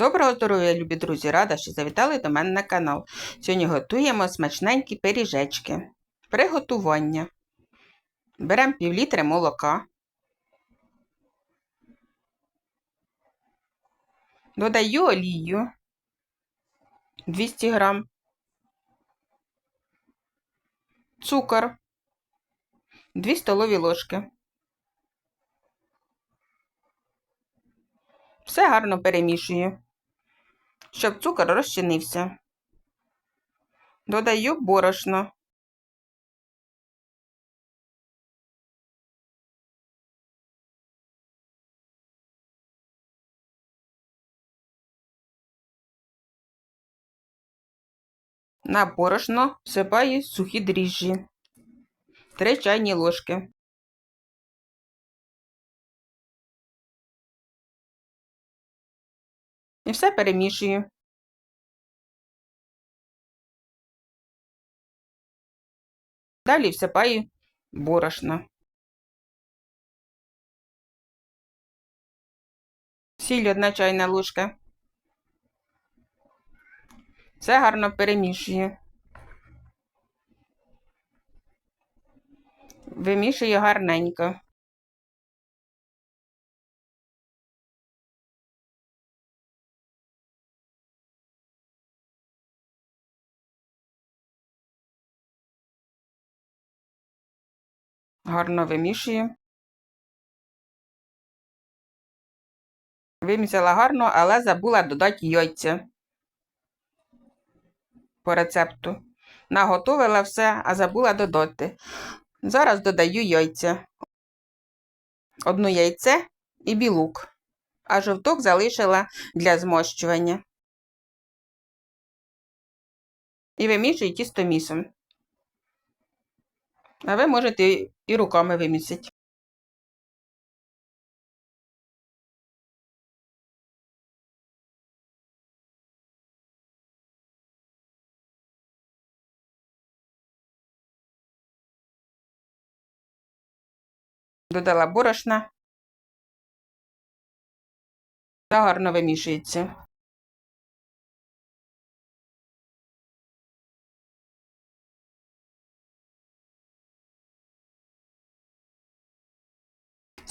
Доброго здоров'я, любі друзі! Рада, що завітали до мене на канал. Сьогодні готуємо смачненькі пиріжечки. Приготування. Беремо пів літри молока. Додаю олію 200 грам, цукор 2 столові ложки. Все гарно перемішую, щоб цукор розчинився. Додаю борошно. На борошно всипаю сухі дріжджі. Три чайні ложки. І все перемішую. Далі всипаю борошно. Сіль одна чайна ложка. Все гарно перемішую. Вимішую гарненько. Гарно вимішую. Вимісила гарно, але забула додати яйця по рецепту. Наготовила все, а забула додати. Зараз додаю яйця. Одну яйце і білок, а жовток залишила для змощування. І вимішую тістомісом. А ви можете і руками вимісити. Додала борошна. Та гарно вимішується.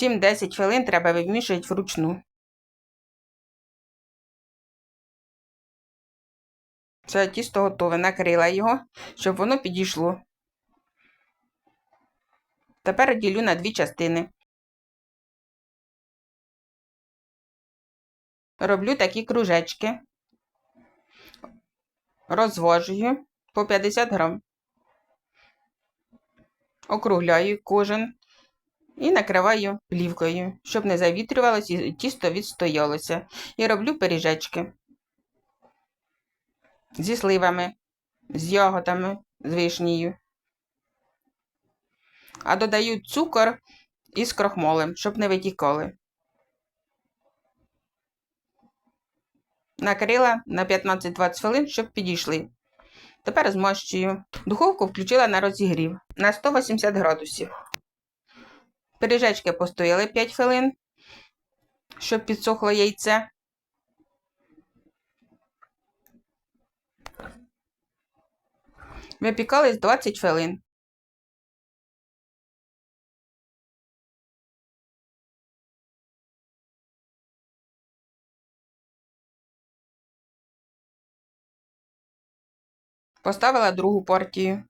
Сім-десять хвилин треба вимішувати вручну. Це тісто готове. Накрила його, щоб воно підійшло. Тепер ділю на дві частини. Роблю такі кружечки, розвожую по 50 грам, округляю кожен і накриваю плівкою, щоб не завітрювалося і тісто відстоялося. І роблю пиріжечки зі сливами, з ягодами, з вишнею а додаю цукор із крохмолем, щоб не витікали. Накрила на 15-20 хвилин, щоб підійшли. Тепер змащую. Духовку включила на розігрів на 180 градусів. Пиріжечки постояли 5 хвилин, щоб підсохло яйце. Випікались 20 хвилин. Поставила другу партію.